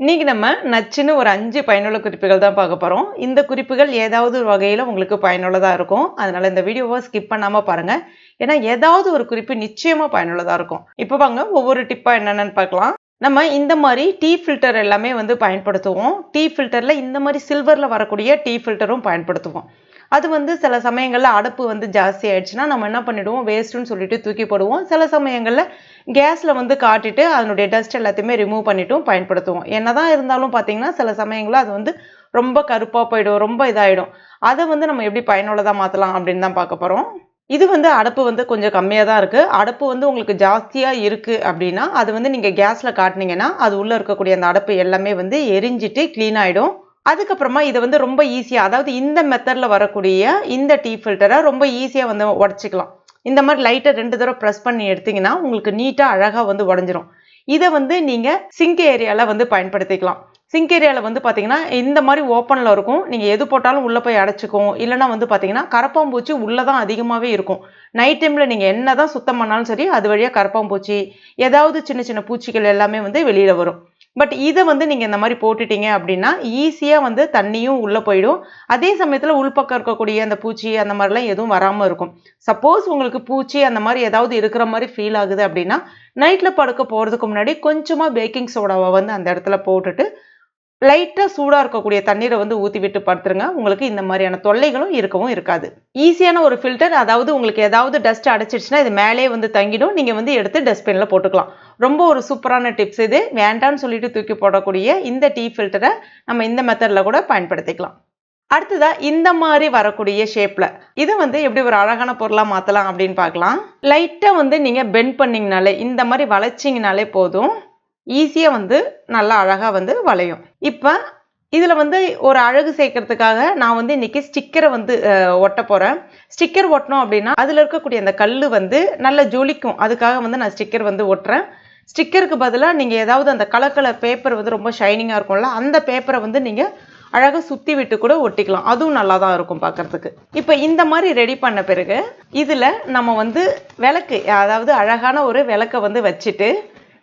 இன்னைக்கு நம்ம நச்சுன்னு ஒரு அஞ்சு பயனுள்ள குறிப்புகள் தான் பார்க்க போகிறோம் இந்த குறிப்புகள் ஏதாவது ஒரு வகையில் உங்களுக்கு பயனுள்ளதாக இருக்கும். அதனால இந்த வீடியோவை ஸ்கிப் பண்ணாமல் பாருங்க. ஏன்னா ஏதாவது ஒரு குறிப்பு நிச்சயமாக பயனுள்ளதாக இருக்கும். இப்போ வாங்க ஒவ்வொரு டிப்பாக என்னென்னு பார்க்கலாம். நம்ம இந்த மாதிரி டீ ஃபில்டர் எல்லாமே வந்து பயன்படுத்துவோம். டீ ஃபில்டரில் இந்த மாதிரி சில்வரில் வரக்கூடிய டீ ஃபில்டரும் பயன்படுத்துவோம். அது வந்து சில சமயங்களில் அடுப்பு வந்து ஜாஸ்தி ஆயிடுச்சுன்னா நம்ம என்ன பண்ணிவிடுவோம் வேஸ்ட்டுன்னு சொல்லிட்டு தூக்கி போடுவோம். சில சமயங்களில் கேஸில் வந்து காட்டிட்டு அதனுடைய டஸ்ட் எல்லாத்தையுமே ரிமூவ் பண்ணிட்டும் பயன்படுத்துவோம். என்னதான் இருந்தாலும் பார்த்தீங்கன்னா சில சமயங்களில் அது வந்து ரொம்ப கருப்பாக போயிடும் ரொம்ப இதாகிடும் அதை வந்து நம்ம எப்படி பயனுள்ளதாக மாற்றலாம் அப்படின்னு தான் பார்க்க போகிறோம் இது வந்து அடுப்பு வந்து கொஞ்சம் கம்மியாக தான் இருக்குது அடுப்பு வந்து உங்களுக்கு ஜாஸ்தியாக இருக்குது அப்படின்னா அது வந்து நீங்கள் கேஸில் காட்டினீங்கன்னா அது உள்ளே இருக்கக்கூடிய அந்த அடுப்பு எல்லாமே வந்து எரிஞ்சிட்டு க்ளீன் ஆகிடும் அதுக்கப்புறமா இதை வந்து ரொம்ப ஈஸியாக அதாவது இந்த மெத்தடில் வரக்கூடிய இந்த டீ ஃபில்டரை ரொம்ப ஈஸியாக வந்து உடச்சிக்கலாம். இந்த மாதிரி லைட்டை ரெண்டு தடவை ப்ரெஸ் பண்ணி எடுத்தீங்கன்னா உங்களுக்கு நீட்டாக அழகாக வந்து உடஞ்சிரும். இதை வந்து நீங்கள் சிங்க் ஏரியாவில் வந்து பயன்படுத்திக்கலாம். சிங்க் ஏரியாவில் வந்து பார்த்தீங்கன்னா இந்த மாதிரி ஓப்பனில் இருக்கும். நீங்கள் எது போட்டாலும் உள்ளே போய் அடைச்சிக்கும். இல்லைனா வந்து பார்த்தீங்கன்னா கரப்பாம்பூச்சி உள்ளே தான் அதிகமாகவே இருக்கும். நைட் டைமில் நீங்கள் என்ன தான் சுத்தம் பண்ணாலும் சரி அது வழியாக கரப்பாம்பூச்சி ஏதாவது சின்ன சின்ன பூச்சிகள் எல்லாமே வந்து வெளியில் வரும். பட் இதை வந்து நீங்கள் இந்த மாதிரி போட்டுட்டீங்க அப்படின்னா ஈஸியாக வந்து தண்ணியும் உள்ளே போயிடும். அதே சமயத்தில் உள்பக்கம் இருக்கக்கூடிய அந்த பூச்சி அந்த மாதிரிலாம் எதுவும் வராமல் இருக்கும். சப்போஸ் உங்களுக்கு பூச்சி அந்த மாதிரி ஏதாவது இருக்கிற மாதிரி ஃபீல் ஆகுது அப்படின்னா நைட்டில் படுக்க போகிறதுக்கு முன்னாடி கொஞ்சமாக பேக்கிங் சோடாவை வந்து அந்த இடத்துல போட்டுட்டு லைட்டாக சூடாக இருக்கக்கூடிய தண்ணீரை வந்து ஊற்றி விட்டு படுத்துருங்க. உங்களுக்கு இந்த மாதிரியான தொல்லைகளும் இருக்கவும் இருக்காது. ஈஸியான ஒரு ஃபில்டர் அதாவது உங்களுக்கு ஏதாவது டஸ்ட் அடைச்சிடுச்சுன்னா இது மேலே வந்து தங்கிடும். நீங்கள் வந்து எடுத்து டஸ்ட்பினில் போட்டுக்கலாம். ரொம்ப ஒரு சூப்பரான டிப்ஸ் இது. வேண்டான்னு சொல்லிட்டு தூக்கி போடக்கூடிய இந்த டீ ஃபில்டரை நம்ம இந்த மெத்தடில் கூட பயன்படுத்திக்கலாம். அடுத்ததா இந்த மாதிரி வரக்கூடிய ஷேப்பில் இதை வந்து எப்படி ஒரு அழகான பொருளாக மாற்றலாம் அப்படின்னு பார்க்கலாம். லைட்டாக வந்து நீங்கள் பெண்ட் பண்ணிங்கனாலே இந்த மாதிரி வளைச்சிங்கனாலே போதும். ஈஸியாக வந்து நல்லா அழகாக வந்து வளையும். இப்போ இதில் வந்து ஒரு அழகு சேர்க்கறதுக்காக நான் வந்து இன்றைக்கி ஸ்டிக்கரை வந்து ஒட்ட போகிறேன் ஸ்டிக்கர் ஒட்டினோம் அப்படின்னா அதில் இருக்கக்கூடிய அந்த கல் வந்து நல்லா ஜொலிக்கும். அதுக்காக வந்து நான் ஸ்டிக்கர் வந்து ஒட்டுறேன். ஸ்டிக்கருக்கு பதிலாக நீங்கள் ஏதாவது அந்த கலர் கலர் பேப்பர் வந்து ரொம்ப ஷைனிங்காக இருக்கும்ல அந்த பேப்பரை வந்து நீங்கள் அழகாக சுற்றி விட்டு கூட ஒட்டிக்கலாம். அதுவும் நல்லா தான் இருக்கும் பார்க்குறதுக்கு இப்போ இந்த மாதிரி ரெடி பண்ண பிறகு இதில் நம்ம வந்து விளக்கு அதாவது அழகான ஒரு விளக்கை வந்து வச்சுட்டு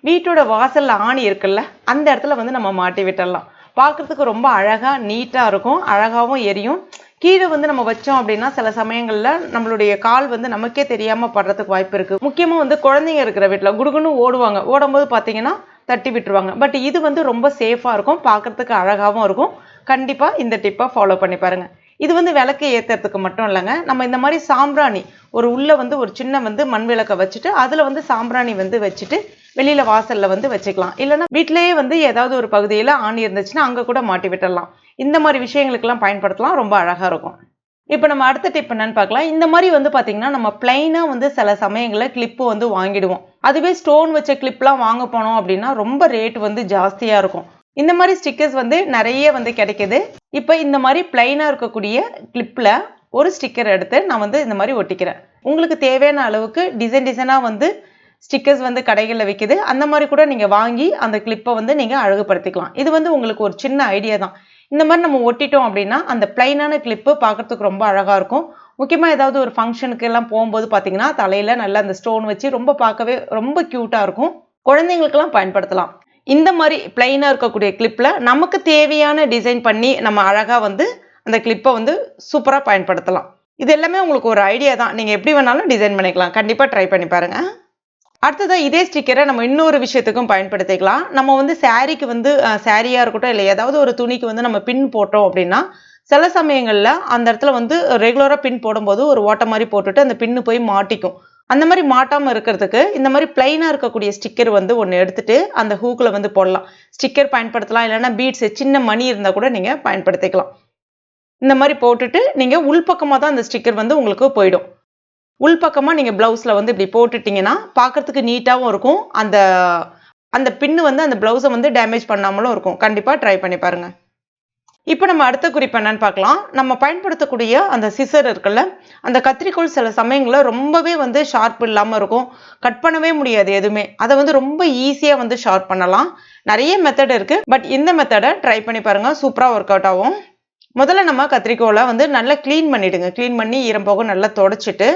வீட்டோட வாசலில் ஆணி இருக்குல்ல அந்த இடத்துல வந்து நம்ம மாட்டி விட்டுடலாம் பார்க்குறதுக்கு ரொம்ப அழகாக நீட்டாக இருக்கும். அழகாகவும் எரியும். கீழே வந்து நம்ம வச்சோம் அப்படின்னா சில சமயங்களில் நம்மளுடைய கால் வந்து நமக்கே தெரியாமல் படுறதுக்கு வாய்ப்பு இருக்குது முக்கியமாக வந்து குழந்தைங்க இருக்கிற வீட்டில் குடுகுன்னு ஓடுவாங்க. ஓடும்போது பார்த்தீங்கன்னா தட்டி விட்டுருவாங்க. பட் இது வந்து ரொம்ப சேஃபாக இருக்கும். பார்க்குறதுக்கு அழகாகவும் இருக்கும். கண்டிப்பாக இந்த டிப்பை ஃபாலோ பண்ணி பாருங்கள் இது வந்து விளக்கு ஏற்றுறதுக்கு மட்டும் இல்லைங்க. நம்ம இந்த மாதிரி சாம்பிராணி ஒரு உள்ளே வந்து ஒரு சின்ன வந்து மண் விளக்கை வச்சுட்டு அதில் வந்து சாம்பிராணி வந்து வச்சுட்டு வெளியில் வாசலில் வந்து வச்சுக்கலாம். இல்லைன்னா வீட்டிலேயே வந்து ஏதாவது ஒரு பகுதியில் ஆணி இருந்துச்சுன்னா அங்கே கூட மாட்டி விட்டுடலாம் இந்த மாதிரி விஷயங்களுக்கெல்லாம் பயன்படுத்தலாம். ரொம்ப அழகாக இருக்கும். இப்போ நம்ம அடுத்த டிப் என்னன்னு பார்க்கலாம். இந்த மாதிரி வந்து பார்த்தீங்கன்னா நம்ம பிளைனாக வந்து சில சமயங்களில் கிளிப்பு வந்து வாங்கிடுவோம். அதுவே ஸ்டோன் வச்ச கிளிப்லாம் வாங்க போனோம் அப்படின்னா ரொம்ப ரேட் வந்து ஜாஸ்தியாக இருக்கும். இந்த மாதிரி ஸ்டிக்கர்ஸ் வந்து நிறைய வந்து கிடைக்கிது. இப்போ இந்த மாதிரி பிளைனாக இருக்கக்கூடிய கிளிப்பில் ஒரு ஸ்டிக்கர் எடுத்து நான் வந்து இந்த மாதிரி ஒட்டிக்கிறேன். உங்களுக்கு தேவையான அளவுக்கு டிசைன் டிசைனாக வந்து ஸ்டிக்கர்ஸ் வந்து கடைகளில் விற்கிது அந்த மாதிரி கூட நீங்கள் வாங்கி அந்த கிளிப்பை வந்து நீங்கள் அழகுபடுத்திக்கலாம். இது வந்து உங்களுக்கு ஒரு சின்ன ஐடியா தான். இந்த மாதிரி நம்ம ஒட்டிட்டோம் அப்படின்னா அந்த பிளைனான கிளிப்பு பார்க்குறதுக்கு ரொம்ப அழகாக இருக்கும். முக்கியமாக ஏதாவது ஒரு ஃபங்க்ஷனுக்கு எல்லாம் போகும்போது பார்த்தீங்கன்னா தலையில் நல்லா அந்த ஸ்டோன் வச்சு ரொம்ப பார்க்கவே ரொம்ப க்யூட்டாக இருக்கும். குழந்தைங்களுக்கெல்லாம் பயன்படுத்தலாம். இந்த மாதிரி பிளைனாக இருக்கக்கூடிய கிளிப்பில் நமக்கு தேவையான டிசைன் பண்ணி நம்ம அழகாக வந்து அந்த கிளிப்பை வந்து சூப்பராக பயன்படுத்தலாம். இது எல்லாமே உங்களுக்கு ஒரு ஐடியா தான். நீங்கள் எப்படி வேணாலும் டிசைன் பண்ணிக்கலாம். கண்டிப்பாக ட்ரை பண்ணி பாருங்கள் அடுத்ததாக இதே ஸ்டிக்கரை நம்ம இன்னொரு விஷயத்துக்கும் பயன்படுத்திக்கலாம். நம்ம வந்து சாரீக்கு வந்து சாரியாக இருக்கட்டும் இல்லை ஏதாவது ஒரு துணிக்கு வந்து நம்ம பின் போட்டோம் அப்படின்னா சில சமயங்களில் அந்த இடத்துல வந்து ரெகுலராக பின் போடும்போது ஒரு ஓட்டை மாதிரி போட்டுட்டு அந்த பின்னு போய் மாட்டிக்கும். அந்த மாதிரி மாட்டாமல் இருக்கிறதுக்கு இந்த மாதிரி பிளைனாக இருக்கக்கூடிய ஸ்டிக்கர் வந்து ஒன்று எடுத்துட்டு அந்த ஹூக்கில் வந்து போடலாம். ஸ்டிக்கர் பயன்படுத்தலாம் இல்லைன்னா பீட்ஸ் சின்ன மணி இருந்தால் கூட நீங்கள் பயன்படுத்திக்கலாம். இந்த மாதிரி போட்டுட்டு நீங்கள் உள்பக்கமாக தான் அந்த ஸ்டிக்கர் வந்து உங்களுக்கு போயிடும். உள்பக்கமாக நீங்கள் ப்ளவுஸில் வந்து இப்படி போட்டுட்டிங்கன்னா பார்க்குறதுக்கு நீட்டாகவும் இருக்கும். அந்த அந்த பின்னு வந்து அந்த ப்ளவுஸை வந்து டேமேஜ் பண்ணாமலும் இருக்கும். கண்டிப்பாக ட்ரை பண்ணி பாருங்கள் இப்போ நம்ம அடுத்த குறிப்பு என்னன்னு பார்க்கலாம். நம்ம பயன்படுத்தக்கூடிய அந்த சிசர் இருக்குல்ல அந்த கத்திரிக்கோள் சில சமயங்களில் ரொம்பவே வந்து ஷார்ப் இல்லாமல் இருக்கும். கட் பண்ணவே முடியாது எதுவுமே. அதை வந்து ரொம்ப ஈஸியாக வந்து ஷார்ப் பண்ணலாம். நிறைய மெத்தட் இருக்குது பட் இந்த மெத்தடை ட்ரை பண்ணி பாருங்கள் சூப்பராக ஒர்க் அவுட் ஆகும். முதல்ல நம்ம கத்திரிக்கோலை வந்து நல்லா க்ளீன் பண்ணிவிடுங்க க்ளீன் பண்ணி ஈரம் போக நல்லா தொடச்சிட்டு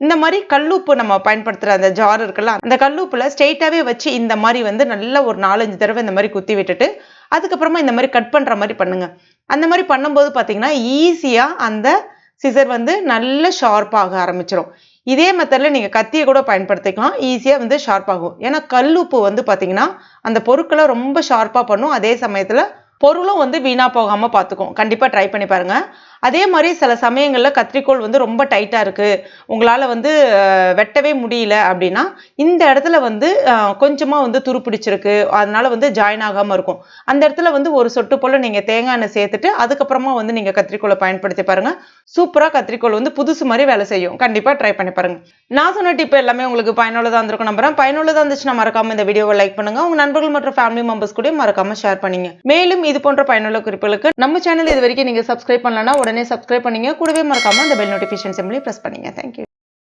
இந்த மாதிரி கல்லுப்பு நம்ம பயன்படுத்துகிற அந்த ஜார் இருக்குல்ல அந்த கல்லுப்பில் ஸ்ட்ரெயிட்டாகவே வச்சு இந்த மாதிரி வந்து நல்ல ஒரு நாலஞ்சு தடவை இந்த மாதிரி குத்தி விட்டுட்டு அதுக்கப்புறமா இந்த மாதிரி கட் பண்ணுற மாதிரி பண்ணுங்கள் அந்த மாதிரி பண்ணும்போது பார்த்தீங்கன்னா ஈஸியாக அந்த சிசர் வந்து நல்ல ஷார்ப்பாக ஆரம்பிச்சிடும் இதே மெத்தடில் நீங்கள் கத்தியை கூட பயன்படுத்திக்கலாம் ஈஸியாக வந்து ஷார்ப் ஆகும். ஏன்னா கல்லுப்பு வந்து பார்த்தீங்கன்னா அந்த பொருட்களை ரொம்ப ஷார்ப்பாக பண்ணும். அதே சமயத்தில் பொருளும் வந்து வீணாக போகாமல் பார்த்துக்கும் கண்டிப்பாக ட்ரை பண்ணி பாருங்கள் அதே மாதிரி சில சமயங்களில் கத்திரிக்கோள் வந்து ரொம்ப டைட்டாக இருக்குது உங்களால் வந்து வெட்டவே முடியல அப்படின்னா இந்த இடத்துல வந்து கொஞ்சமாக வந்து துரு பிடிச்சிருக்கு. வந்து ஜாயின் ஆகாமல் இருக்கும். அந்த இடத்துல வந்து ஒரு சொட்டு போல் நீங்கள் தேங்காய் எண்ணெய் சேர்த்துட்டு அதுக்கப்புறமா வந்து நீங்கள் கத்திரிக்கோளை பயன்படுத்தி பாருங்கள் சூப்பராக கத்திரிக்கோள் வந்து புதுசு மாதிரி வேலை செய்யும். கண்டிப்பாக ட்ரை பண்ணி பாருங்கள் நான் சொன்ன டிப் எல்லாமே உங்களுக்கு பயனுள்ளதாக இருந்திருக்கும் நம்புறேன். பயனுள்ளதாக இருந்துச்சுன்னா மறக்காமல் இந்த வீடியோவை லைக் பண்ணுங்க. உங்கள் நண்பர்கள் மற்றும் ஃபேமிலி மெம்பர்ஸ் கூட மறக்காமல் ஷேர் பண்ணிங்க. மேலும் இது போன்ற பயனுள்ள குறிப்புகளுக்கு நம்ம சேனல் இது வரைக்கும் நீங்க சப்ஸ்கிரைப் பண்ணலன்னா உடனே சப்ஸ்கிரைப் பண்ணீங்க. கூடவே மறக்காம அந்த பெல் நோட்டிஃபிகேஷன் சிம்லி ப்ரெஸ் பண்ணீங்க. Thank you